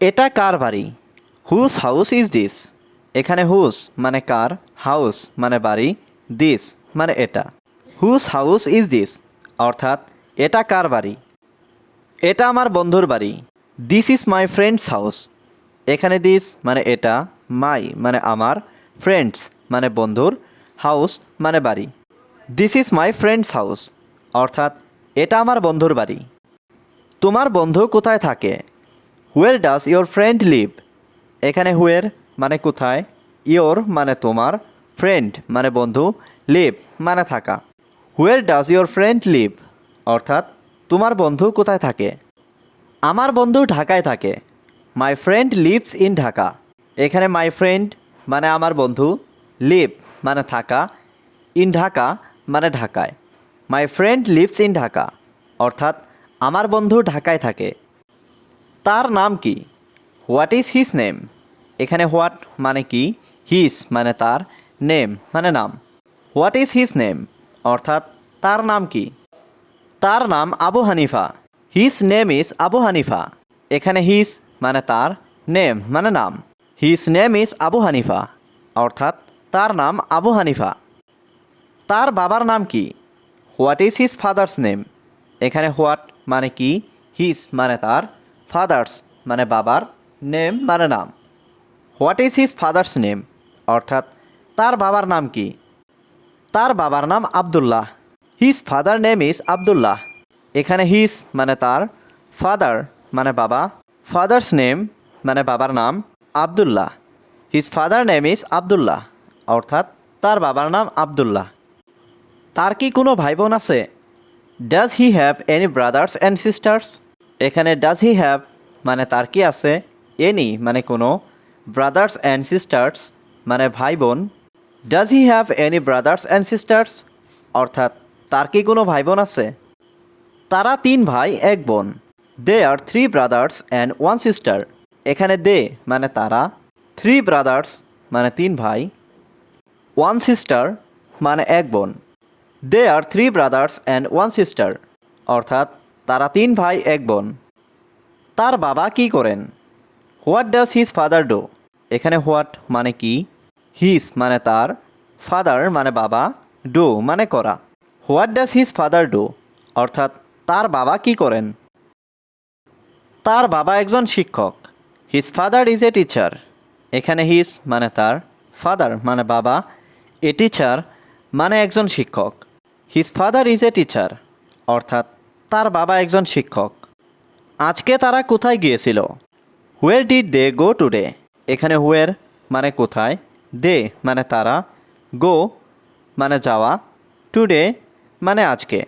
এটা কার বাড়ি? হুস হাউস ইজ দিস এখানে হুস মানে কার? হাউস মানে বাড়ি। দিস মানে এটা। হুস হাউস ইজ দিস অর্থাৎ, এটা কার বাড়ি? এটা আমার বন্ধুর বাড়ি। This is my friend's house এখানে দিস মানে এটা মাই মানে আমার ফ্রেন্ডস মানে বন্ধুর হাউস মানে বাড়ি। This is my friend's house অর্থাৎ, এটা আমার বন্ধুর বাড়ি। তোমার বন্ধু কোথায় থাকে? Where does your friend live এখানে হুয়ের মানে কোথায়? ইয়োর মানে তোমার। ফ্রেন্ড মানে বন্ধু। লিভ মানে থাকা। Where does your friend live অর্থাৎ, তোমার বন্ধু কোথায় থাকে? আমার বন্ধু ঢাকায় থাকে। My friend lives in Dhaka. এখানে মাই ফ্রেন্ড মানে আমার বন্ধু। লিভ মানে থাকা। ইন ঢাকা মানে ঢাকায়। My friend lives in Dhaka. অর্থাৎ, আমার বন্ধু ঢাকায় থাকে। তার নাম কি? হোয়াট ইজ হিজ নেম এখানে হোয়াট মানে কি? হিজ মানে তার নেম মানে নাম। হোয়াট ইজ হিজ নেম অর্থাৎ তার নাম কি? তার নাম Abu Hanifa. His name is Abu Hanifa. এখানে হিজ মানে তার নেম মানে নাম। His name is Abu Hanifa. অর্থাৎ তার নাম আবু হানিফা। তার বাবার নাম কি? What is his father's name এখানে হোয়াট মানে কি? হিজ মানে তার ফাদার্স মানে বাবার নেম মানে নাম। What is his father's name অর্থাৎ, তার বাবার নাম কি? তার বাবার নাম Abdullah. His father name is Abdullah. এখানে হিজ মানে তার ফাদার মানে বাবা। ফাদার্স নেম মানে বাবার নাম Abdullah. His father name is Abdullah. অর্থাৎ, তার বাবার নাম আবদুল্লাহ। তার কি কোনো ভাই বোন আছে? Does he have any brothers and sisters এখানে ডাজ হি হ্যাভ মানে তার কি আছে? এনি মানে কোনো। ব্রাদার্স অ্যান্ড সিস্টার্স মানে ভাই বোন does he have any brothers and sisters অর্থাৎ, তার কি কোনো ভাই বোন আছে? তারা তিন ভাই, এক বোন। They are three brothers and one sister এখানে দে মানে তারা। থ্রি ব্রাদার্স মানে তিন ভাই। ওয়ান সিস্টার মানে এক বোন। They are three brothers and one sister অর্থাৎ তারা তিন ভাই, এক বোন। তার বাবা কি করেন? What does his father do এখানে হোয়াট মানে কি? হিজ মানে তার ফাদার মানে বাবা ডো মানে করা। What does his father do অর্থাৎ তার বাবা কি করেন? তার বাবা একজন শিক্ষক। His father is a teacher এখানে হিজ মানে তার ফাদার মানে বাবা এ টিচার মানে একজন শিক্ষক। His father is a teacher অর্থাৎ তার বাবা একজন শিক্ষক। আজকে তারা কোথায় গিয়েছিল? হুয়ের ডিড দে গো টুডে এখানে হুয়ের মানে কোথায় দে মানে তারা গো মানে যাওয়া টুডে মানে আজকে।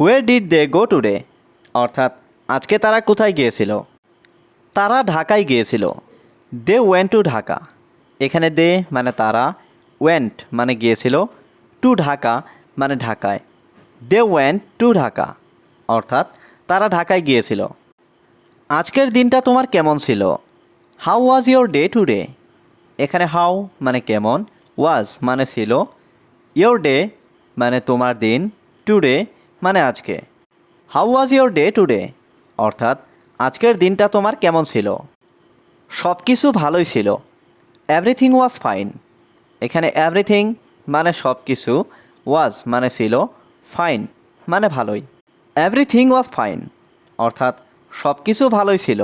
হুয়ের ডিড দে গো টুডে অর্থাৎ আজকে তারা কোথায় গিয়েছিল? তারা ঢাকায় গিয়েছিল। They went to Dhaka. এখানে দে মানে তারা ওয়েন্ট মানে গিয়েছিল। টু ঢাকা মানে ঢাকায়। They went to Dhaka. অর্থাৎ তারা ঢাকায় গিয়েছিল। আজকের দিনটা তোমার কেমন ছিল? How was your day today এখানে হাউ মানে কেমন ওয়াজ মানে ছিল ইয়োর ডে মানে তোমার দিন টুডে মানে আজকে। How was your day today অর্থাৎ আজকের দিনটা তোমার কেমন ছিল? সব কিছু ভালোই ছিল। এভরিথিং ওয়াজ ফাইন এখানে এভরিথিং মানে সব কিছু ওয়াজ মানে ছিল ফাইন মানে ভালোই। এভরিথিং ওয়াজ ফাইন অর্থাৎ সব কিছু ভালোই ছিল।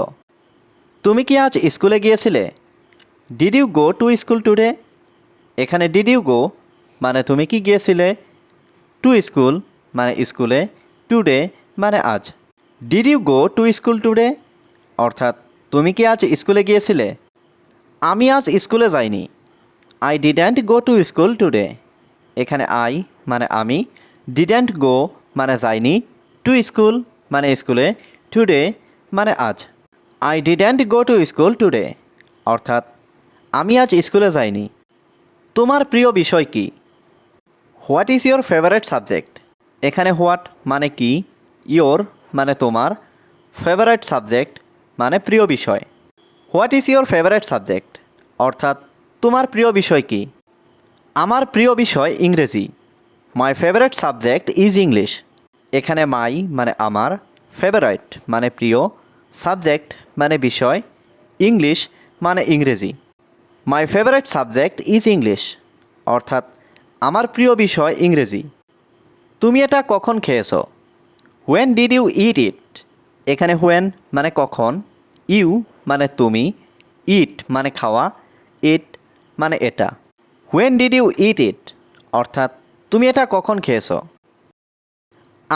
তুমি কি আজ স্কুলে গিয়েছিলে? Did you go to school today এখানে ডিড ইউ গো মানে তুমি কি গিয়েছিলে? টু স্কুল মানে স্কুলে টুডে মানে আজ। Did you go to school today অর্থাৎ তুমি কি আজ স্কুলে গিয়েছিলে? আমি আজ স্কুলে যাইনি। I didn't go to school today এখানে আই মানে আমি ডিডেন্ট গো মানে যাইনি। টু স্কুল মানে স্কুলে টুডে মানে আজ। I didn't go to school today অর্থাৎ, আমি আজ স্কুলে যাইনি। তোমার প্রিয় বিষয় কি? What is your favourite subject এখানে হোয়াট মানে কি? ইয়োর মানে তোমার। ফেভারেট সাবজেক্ট মানে প্রিয় বিষয়। What is your favourite subject অর্থাৎ, তোমার প্রিয় বিষয় কি? আমার প্রিয় বিষয় ইংরেজি। My favourite subject is English এখানে মাই মানে আমার ফেভারাইট মানে প্রিয় সাবজেক্ট মানে বিষয় ইংলিশ মানে ইংরেজি। My favourite subject is English অর্থাৎ আমার প্রিয় বিষয় ইংরেজি। তুমি এটা কখন খেয়েছ? When did you eat it এখানে হোয়েন মানে কখন ইউ মানে তুমি ইট মানে খাওয়া ইট মানে এটা। When did you eat it অর্থাৎ তুমি এটা কখন খেয়েছো?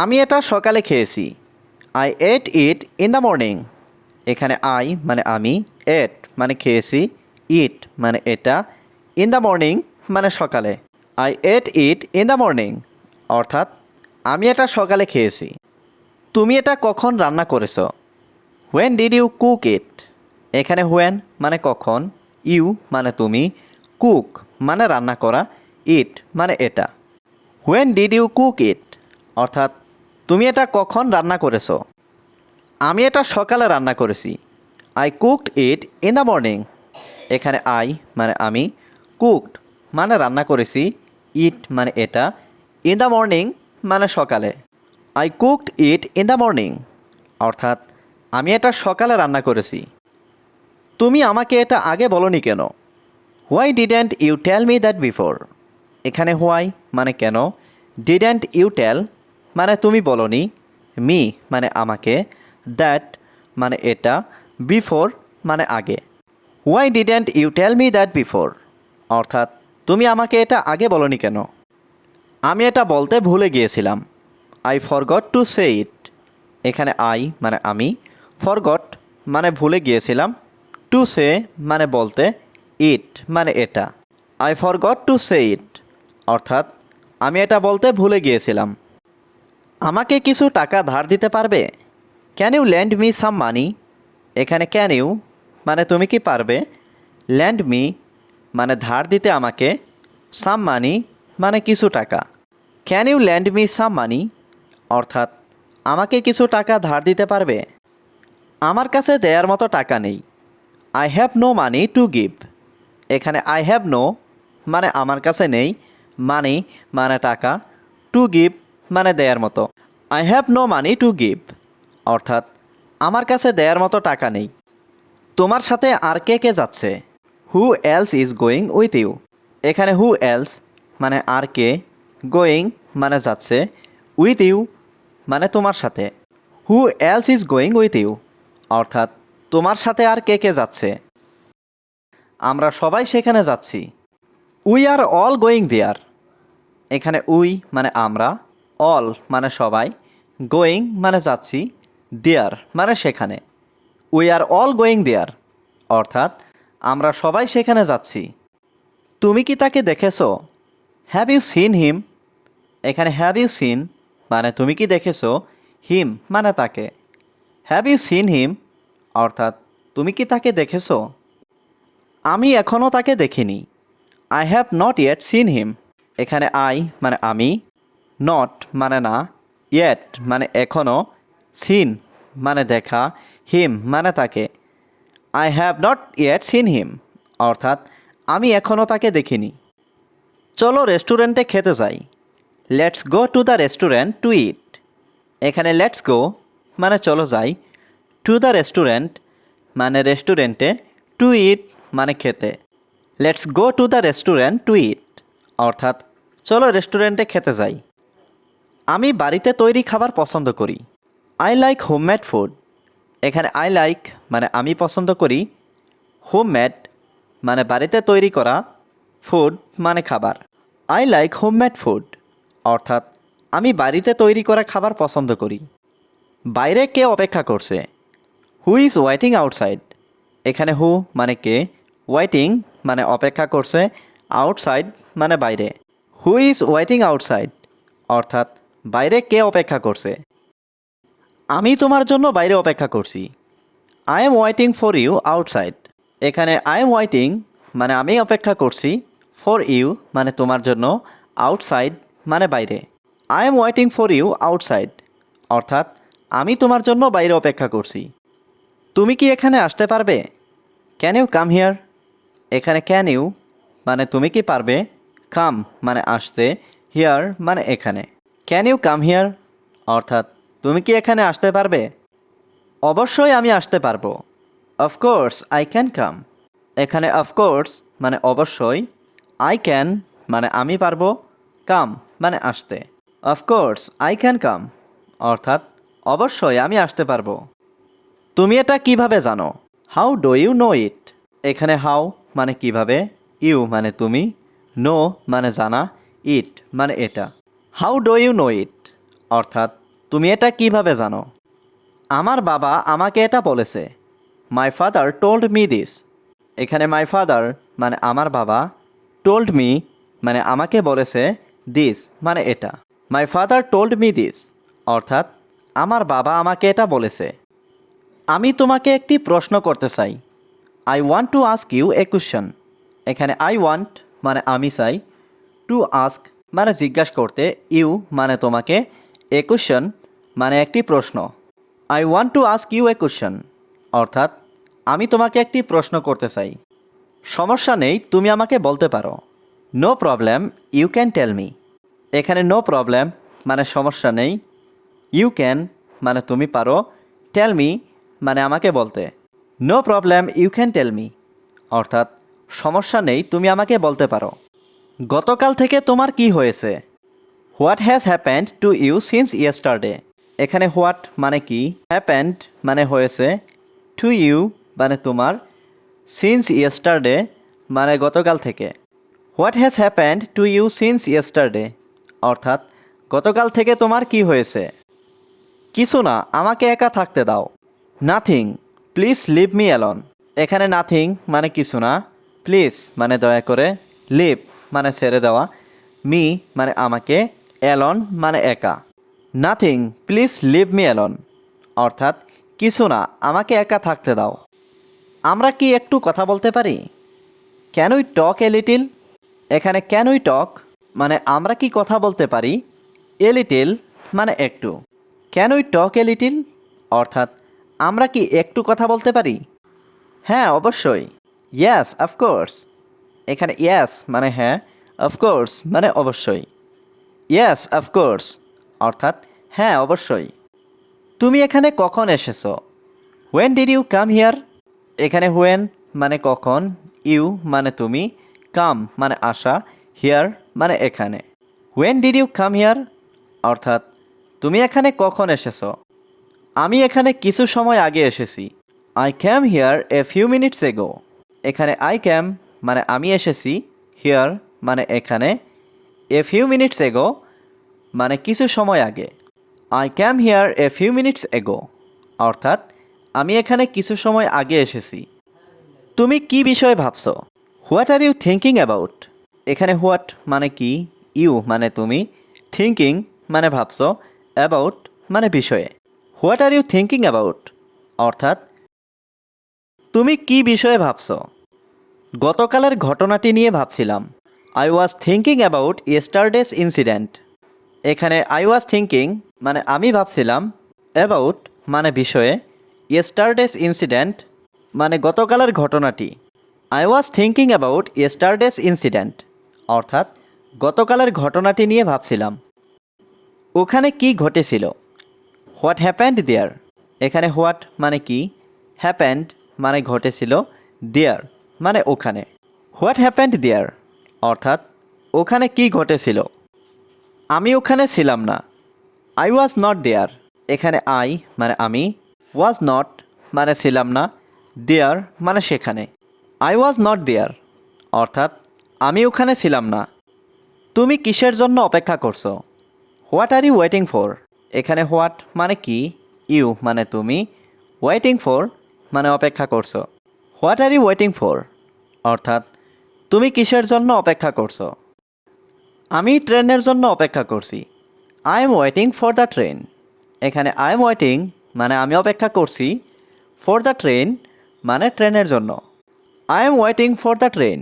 আমি এটা সকালে খেয়েছি। I ate it in the morning এখানে আই মানে আমি এট মানে খেয়েছি ইট মানে এটা ইন দ্য মর্নিং মানে সকালে। I ate it in the morning অর্থাৎ, আমি এটা সকালে খেয়েছি। তুমি এটা কখন রান্না করেছ? When did you cook it এখানে হোয়েন মানে কখন ইউ মানে তুমি কুক মানে রান্না করা ইট মানে এটা। When did you cook it অর্থাৎ তুমি এটা কখন রান্না করেছ? আমি এটা সকালে রান্না করেছি। I cooked it in the morning এখানে আই মানে আমি কুকড মানে রান্না করেছি। ইট মানে এটা। ইন দ্য মর্নিং মানে সকালে। I cooked it in the morning অর্থাৎ আমি এটা সকালে রান্না করেছি। তুমি আমাকে এটা আগে বলনি কেন? Why didn't you tell me that before এখানে হোয়াই মানে কেন? ডিডেন্ট ইউ টেল মানে তুমি বলনি, মি মানে আমাকে, দ্যাট মানে এটা, বিফোর মানে আগে। Why didn't you tell me that before অর্থাৎ, তুমি আমাকে এটা আগে বলনি কেন? আমি এটা বলতে ভুলে গিয়েছিলাম। I forgot to say it এখানে আই মানে আমি ফরগট মানে ভুলে গিয়েছিলাম। টু সে মানে বলতে ইট মানে এটা। I forgot to say it অর্থাৎ, আমি এটা বলতে ভুলে গিয়েছিলাম। আমাকে কিছু টাকা ধার দিতে পারবে? Can you lend me some money এখানে ক্যান ইউ মানে তুমি কি পারবে? ল্যান্ড মি মানে ধার দিতে আমাকে সাম মানি মানে কিছু টাকা। Can you lend me some money অর্থাৎ, আমাকে কিছু টাকা ধার দিতে পারবে? আমার কাছে দেয়ার মতো টাকা নেই। I have no money to give এখানে আই হ্যাভ নো মানে আমার কাছে নেই। মানি মানে টাকা। টু গিভ মানে দেয়ার মতো। I have no money to give অর্থাৎ, আমার কাছে দেয়ার মতো টাকা নেই। তোমার সাথে আর কে কে যাচ্ছে? Who else is going with you এখানে হু এলস মানে আর কে গোয়িং মানে যাচ্ছে উইথ ইউ মানে তোমার সাথে। Who else is going with you অর্থাৎ, তোমার সাথে আর কে কে যাচ্ছে? আমরা সবাই সেখানে যাচ্ছি। We are all going there এখানে উই মানে আমরা অল মানে সবাই গোয়িং মানে যাচ্ছি দেয়ার মানে সেখানে। We are all going there অর্থাৎ আমরা সবাই সেখানে যাচ্ছি। তুমি কি তাকে দেখেছ? হ্যাভ ইউ সিন হিম এখানে হ্যাভ ইউ সিন মানে তুমি কি দেখেছ? হিম মানে তাকে। হ্যাভ ইউ সিন হিম অর্থাৎ তুমি কি তাকে দেখেছ? আমি এখনও তাকে দেখিনি। I have not yet seen him এখানে আই মানে আমি নট মানে না ইয়েট মানে এখনও সিন মানে দেখা হিম মানে তাকে। I have not yet seen him অর্থাৎ আমি এখনও তাকে দেখিনি। চলো রেস্টুরেন্টে খেতে যাই। Let's go to the restaurant to eat এখানে লেটস গো মানে চলো যাই। টু দ্য রেস্টুরেন্ট মানে রেস্টুরেন্টে টু ইট মানে খেতে। Let's go to the restaurant to eat অর্থাৎ চলো রেস্টুরেন্টে খেতে যাই। আমি বাড়িতে তৈরি খাবার পছন্দ করি। আই লাইক হোমমেড ফুড এখানে আই লাইক মানে আমি পছন্দ করি। হোমমেড মানে বাড়িতে তৈরি করা ফুড মানে খাবার। আই লাইক হোমমেড ফুড অর্থাৎ আমি বাড়িতে তৈরি করা খাবার পছন্দ করি। বাইরে কে অপেক্ষা করছে? হু ইজ ওয়াইটিং আউটসাইড এখানে হু মানে কে? ওয়াইটিং মানে অপেক্ষা করছে। আউটসাইড মানে বাইরে। হু ইজ ওয়াইটিং আউটসাইড অর্থাৎ বাইরে কে অপেক্ষা করছে? আমি তোমার জন্য বাইরে অপেক্ষা করছি। I am waiting for you outside এখানে আই এম ওয়াইটিং মানে আমি অপেক্ষা করছি। ফর ইউ মানে তোমার জন্য আউটসাইড মানে বাইরে। I am waiting for you outside অর্থাৎ, আমি তোমার জন্য বাইরে অপেক্ষা করছি। তুমি কি এখানে আসতে পারবে? ক্যান ইউ কাম হিয়ার এখানে ক্যান ইউ মানে তুমি কি পারবে? কাম মানে আসতে হিয়ার মানে এখানে। ক্যান ইউ কাম হিয়ার অর্থাৎ, তুমি কি এখানে আসতে পারবে? অবশ্যই আমি আসতে পারব। অফকোর্স আই ক্যান কাম এখানে অফকোর্স মানে অবশ্যই আই ক্যান মানে আমি পারব কাম মানে আসতে। অফকোর্স আই ক্যান কাম অর্থাৎ, অবশ্যই আমি আসতে পারব। তুমি এটা কীভাবে জানো? How do you know it এখানে হাউ মানে কীভাবে ইউ মানে তুমি নো মানে জানা ইট মানে এটা। How do you know it অর্থাৎ, তুমি এটা কীভাবে জানো? আমার বাবা আমাকে এটা বলেছে। My father told me this এখানে মাই ফাদার মানে আমার বাবা টোল্ড মি মানে আমাকে বলেছে দিস মানে এটা। My father told me this অর্থাৎ, আমার বাবা আমাকে এটা বলেছে। আমি তোমাকে একটি প্রশ্ন করতে চাই। I want to ask you a question এখানে আই ওয়ান্ট মানে আমি চাই টু আস্ক মানে জিজ্ঞাসা করতে, ইউ মানে তোমাকে? এ কোশ্চেন মানে একটি প্রশ্ন। I want to ask you a question অর্থাৎ, আমি তোমাকে একটি প্রশ্ন করতে চাই। সমস্যা নেই, তুমি আমাকে বলতে পারো। No problem, you can tell me. এখানে নো প্রবলেম মানে সমস্যা নেই। ইউ ক্যান মানে তুমি পারো। টেল মি মানে আমাকে বলতে। No problem, you can tell me. অর্থাৎ, সমস্যা নেই, তুমি আমাকে বলতে পারো। গতকাল থেকে তোমার কি হয়েছে? What has happened to you since yesterday এখানে হোয়াট মানে কি? হ্যাপেন্ড মানে হয়েছে টু ইউ মানে তোমার সিন্স ইয়েস্টারডে মানে গতকাল থেকে। What has happened to you since yesterday অর্থাৎ, গতকাল থেকে তোমার কি হয়েছে? কিছু না, আমাকে একা থাকতে দাও। Nothing please leave me alone এখানে নাথিং মানে কিছু না প্লিজ মানে দয়া করে লিভ মানে ছেড়ে দেওয়া, মি মানে আমাকে, অ্যালন মানে একা। Nothing, please leave me alone. অর্থাৎ, কিছু না, আমাকে একা থাকতে দাও। আমরা কি একটু কথা বলতে পারি? Can we talk a little এখানে ক্যান উই টক মানে আমরা কি কথা বলতে পারি? এ লিটিল মানে একটু। Can we talk a little অর্থাৎ, আমরা কি একটু কথা বলতে পারি? হ্যাঁ অবশ্যই। ইয়াস অফকোর্স এখানে ইয়াস মানে হ্যাঁ অফকোর্স মানে অবশ্যই। ইয়াস অফকোর্স অর্থাৎ হ্যাঁ অবশ্যই। তুমি এখানে কখন এসেছ? When did you come here এখানে হোয়েন মানে কখন ইউ মানে তুমি কাম মানে আসা হিয়ার মানে এখানে। When did you come here অর্থাৎ তুমি এখানে কখন এসেছ? আমি এখানে কিছু সময় আগে এসেছি। I came here a few minutes ago এখানে আই ক্যাম মানে আমি এসেছি হিয়ার মানে এখানে এ ফিউ মিনিটস এগো মানে কিছু সময় আগে। I came here a few minutes ago অর্থাৎ আমি এখানে কিছু সময় আগে এসেছি। তুমি কি বিষয়ে ভাবছ? What are you thinking about এখানে হোয়াট মানে কি? ইউ মানে তুমি। থিঙ্কিং মানে ভাবছ। অ্যাবাউট মানে বিষয়ে। What are you thinking about অর্থাৎ, তুমি কি বিষয়ে ভাবছ? গতকালের ঘটনাটি নিয়ে ভাবছিলাম। I was thinking about yesterday's incident এখানে আই ওয়াজ থিঙ্কিং মানে আমি ভাবছিলাম অ্যাবাউট মানে বিষয়ে ইয়েস্টারডেস ইনসিডেন্ট মানে গতকালের ঘটনাটি। I was thinking about yesterday's incident অর্থাৎ, গতকালের ঘটনাটি নিয়ে ভাবছিলাম। ওখানে কি ঘটেছিল? হোয়াট হ্যাপেন্ড দেয়ার এখানে হোয়াট মানে কি? হ্যাপেন্ড মানে ঘটেছিল দেয়ার মানে ওখানে। হোয়াট হ্যাপেন্ড দেয়ার অর্থাৎ, ওখানে কি ঘটেছিল? আমি ওখানে ছিলাম না। আই ওয়াজ নট দেয়ার এখানে আই মানে আমি ওয়াজ নট মানে ছিলাম না। দেয়ার মানে সেখানে। আই ওয়াজ নট দেয়ার অর্থাৎ, আমি ওখানে ছিলাম না। তুমি কিসের জন্য অপেক্ষা করছ? What are you waiting for এখানে হোয়াট মানে কি? ইউ মানে তুমি। ওয়েটিং ফর মানে অপেক্ষা করছ। What are you waiting for অর্থাৎ, তুমি কিসের জন্য অপেক্ষা করছ? আমি ট্রেনের জন্য অপেক্ষা করছি। I am waiting for the train এখানে আই এম ওয়েটিং মানে আমি অপেক্ষা করছি ফর দ্য ট্রেন মানে ট্রেনের জন্য। I am waiting for the train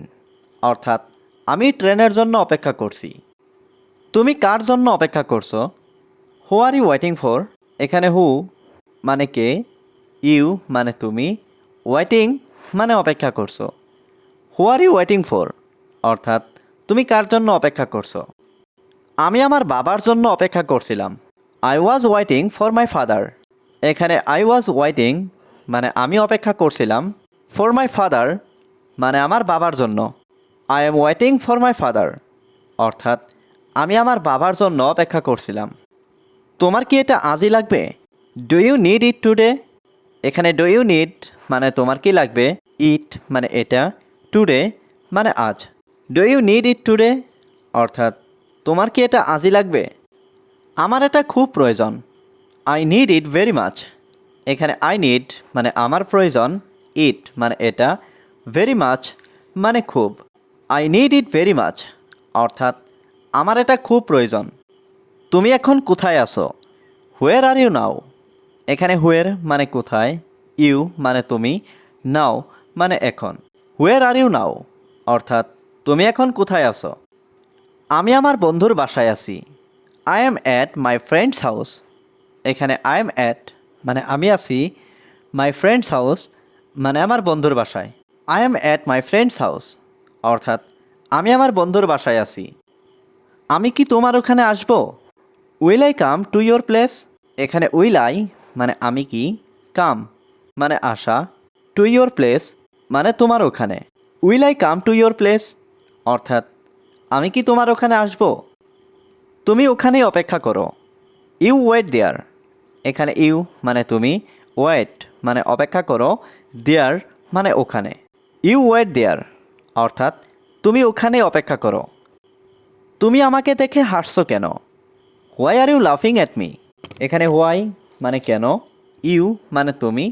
অর্থাৎ, আমি ট্রেনের জন্য অপেক্ষা করছি। তুমি কার জন্য অপেক্ষা করছ? Who are you waiting for এখানে হু মানে কে? ইউ মানে তুমি। ওয়েটিং মানে অপেক্ষা করছ। Who are you waiting for অর্থাৎ, তুমি কার জন্য অপেক্ষা করছ? আমি আমার বাবার জন্য অপেক্ষা করছিলাম। I was waiting for my father এখানে আই ওয়াজ ওয়েটিং মানে আমি অপেক্ষা করছিলাম ফর মাই ফাদার মানে আমার বাবার জন্য। I am waiting for my father অর্থাৎ, আমি আমার বাবার জন্য অপেক্ষা করছিলাম। তোমার কি এটা আজই লাগবে? Do you need it today এখানে ডু ইউ নিড মানে তোমার কি লাগবে? ইট মানে এটা। টুডে মানে আজ। Do you need it today অর্থাৎ, তোমার কি এটা আজই লাগবে? আমার এটা খুব প্রয়োজন। I need it very much এখানে আই নিড মানে আমার প্রয়োজন ইট মানে এটা ভেরি মাচ মানে খুব। I need it very much অর্থাৎ, আমার এটা খুব প্রয়োজন। তুমি এখন কোথায় আছো? হোয়ার আর ইউ নাও এখানে হোয়ার মানে কোথায়? ইউ মানে তুমি। নাও মানে এখন। হোয়ার আর ইউ নাও অর্থাৎ, তুমি এখন কোথায় আছো? আমি আমার বন্ধুর বাসায় আছি। I am at my friend's house এখানে আই এম অ্যাট মানে আমি আছি মাই ফ্রেন্ডস হাউস মানে আমার বন্ধুর বাসায়। I am at my friend's house অর্থাৎ, আমি আমার বন্ধুর বাসায় আছি। আমি কি তোমার ওখানে আসব? Will I come to your place এখানে উইল আই মানে আমি কি? কাম মানে আসা। টু ইয়োর প্লেস মানে তোমার ওখানে। Will I come to your place অর্থাৎ, আমি কি তোমার ওখানে আসব? তুমি ওখানেই অপেক্ষা করো। ইউ ওয়েট দেয়ার এখানে ইউ মানে তুমি ওয়েট মানে অপেক্ষা করো দেয়ার মানে ওখানে। ইউ ওয়েট দেয়ার অর্থাৎ, তুমি ওখানেই অপেক্ষা করো। তুমি আমাকে দেখে হাসছো কেন? হোয়াই আর ইউ লাফিং অ্যাট মি এখানে হোয়াই মানে কেন? ইউ মানে তুমি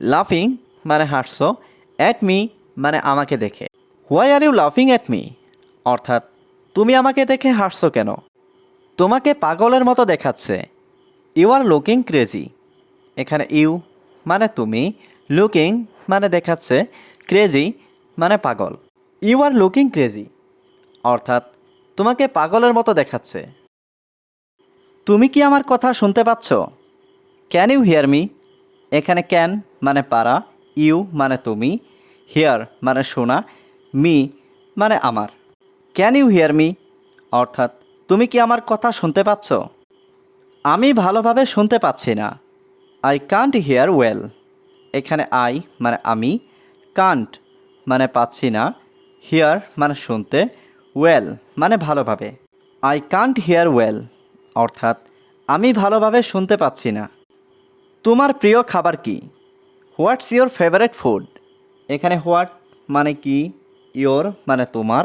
লাফিং মানে হাসছো। অ্যাট মি মানে আমাকে দেখে। হোয়াই আর ইউ লাফিং অ্যাট মি অর্থাৎ, তুমি আমাকে দেখে হাসছো কেন? তোমাকে পাগলের মতো দেখাচ্ছে। ইউ আর লুকিং ক্রেজি এখানে ইউ মানে তুমি লুকিং মানে দেখাচ্ছে ক্রেজি মানে পাগল। ইউ আর লুকিং ক্রেজি অর্থাৎ, তোমাকে পাগলের মতো দেখাচ্ছে। তুমি কি আমার কথা শুনতে পাচ্ছ? ক্যান ইউ হিয়ার মি এখানে ক্যান মানে পারা ইউ মানে তুমি হিয়ার মানে শোনা মি মানে আমার। ক্যান ইউ হিয়ার মি অর্থাৎ, তুমি কি আমার কথা শুনতে পাচ্ছ? আমি ভালোভাবে শুনতে পাচ্ছি না। আই কান্ট হিয়ার ওয়েল এখানে আই মানে আমি কান্ট মানে পাচ্ছি না। হিয়ার মানে শুনতে ওয়েল মানে ভালোভাবে। আই কান্ট হিয়ার ওয়েল অর্থাৎ, আমি ভালোভাবে শুনতে পাচ্ছি না। তোমার প্রিয় খাবার কি? হোয়াটস ইয়োর ফেভারেট ফুড এখানে হোয়াট মানে কি? ইয়োর মানে তোমার।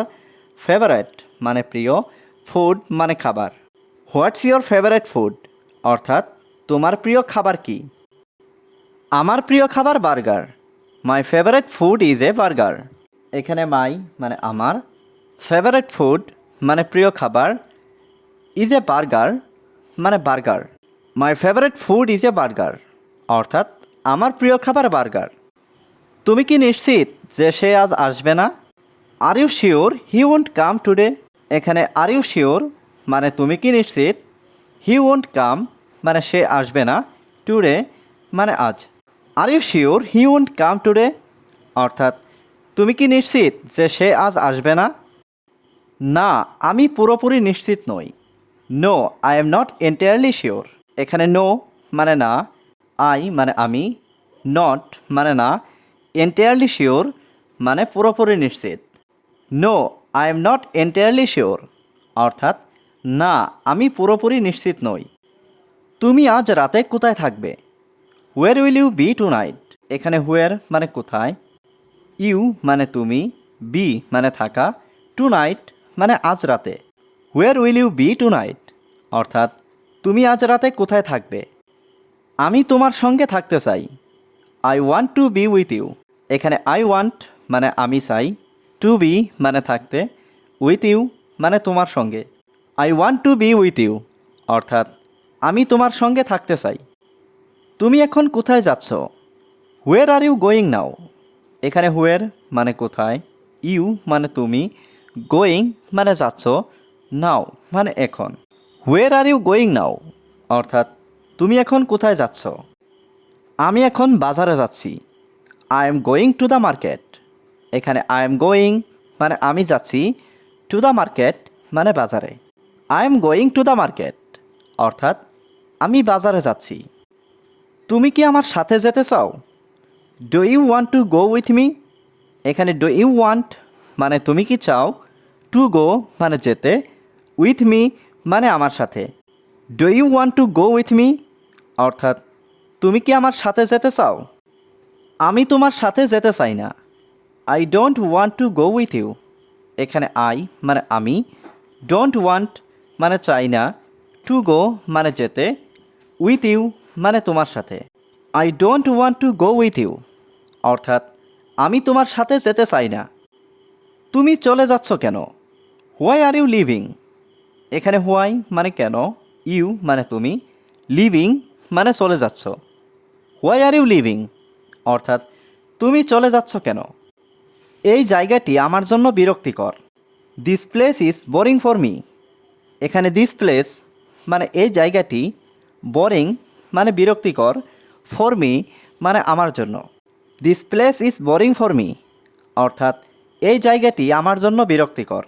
ফেভারেট মানে প্রিয়। ফুড মানে খাবার। What's your favourite food? অর্থাৎ তোমার প্রিয় খাবার কি? আমার প্রিয় খাবার burger. My favourite food is a burger. এখানে মাই মানে আমার। ফেভারেট ফুড মানে প্রিয় খাবার ইজ এ বার্গার মানে burger. My favourite food is a burger. অর্থাৎ আমার প্রিয় খাবার বার্গার। তুমি কি নিশ্চিত যে সে আজ আসবে না? Are you sure he won't come today এখানে আর ইউ শিওর মানে তুমি কি নিশ্চিত? হি ওন্ট কাম মানে সে আসবে না টুডে মানে আজ। Are you sure he won't come today অর্থাৎ তুমি কি নিশ্চিত যে সে আজ আসবে না? না, আমি পুরোপুরি নিশ্চিত নই। No I am not entirely sure এখানে নো মানে না আই মানে আমি নট মানে না এন্টায়ারলি শিওর মানে পুরোপুরি নিশ্চিত। No I am not entirely sure অর্থাৎ, না, আমি পুরোপুরি নিশ্চিত নই। তুমি আজ রাতে কোথায় থাকবে? Where will you be tonight এখানে হোয়ার মানে কোথায়? ইউ মানে তুমি বি মানে থাকা টু নাইট মানে আজ রাতে। Where will you be tonight অর্থাৎ, তুমি আজ রাতে কোথায় থাকবে? আমি তোমার সঙ্গে থাকতে চাই। I want to be with you এখানে আই ওয়ান্ট মানে আমি চাই টু বি মানে থাকতে উইথ ইউ মানে তোমার সঙ্গে। I want to be with you অর্থাৎ আমি তোমার সঙ্গে থাকতে চাই। তুমি এখন কোথায় যাচ্ছ? Where are you going now এখানে হোয়ার মানে কোথায় ইউ মানে তুমি গোয়িং মানে যাচ্ছ নাও মানে এখন। Where are you going now অর্থাৎ তুমি এখন কোথায় যাচ্ছ? আমি এখন বাজারে যাচ্ছি। I am going to the market এখানে আই এম গোয়িং মানে আমি যাচ্ছি টু দ্য মার্কেট মানে বাজারে। I am going to the market অর্থাৎ আমি বাজারে যাচ্ছি। তুমি কি আমার সাথে যেতে চাও? Do you want to go with me এখানে ডু ইউ ওয়ান্ট মানে তুমি কি চাও? টু গো মানে যেতে। উইথ মি মানে আমার সাথে। Do you want to go with me অর্থাৎ তুমি কি আমার সাথে যেতে চাও? আমি তোমার সাথে যেতে চাই না। I don't want to go with you এখানে আই মানে আমি। ডোন্ট ওয়ান্ট মানে চাই না। টু গো মানে যেতে। উইথ ইউ মানে তোমার সাথে। I don't want to go with you অর্থাৎ, আমি তোমার সাথে যেতে চাই না। তুমি চলে যাচ্ছ কেন? হোয়াই আর ইউ লিভিং এখানে হোয়াই মানে কেন? ইউ মানে তুমি। লিভিং মানে চলে যাচ্ছ। হোয়াই আর ইউ লিভিং অর্থাৎ, তুমি চলে যাচ্ছ কেন? এই জায়গাটি আমার জন্য বিরক্তিকর। This place is boring for me এখানে দিস প্লেস মানে এই জায়গাটি বোরিং মানে বিরক্তিকর ফর মি মানে আমার জন্য। This place is boring for me অর্থাৎ, এই জায়গাটি আমার জন্য বিরক্তিকর।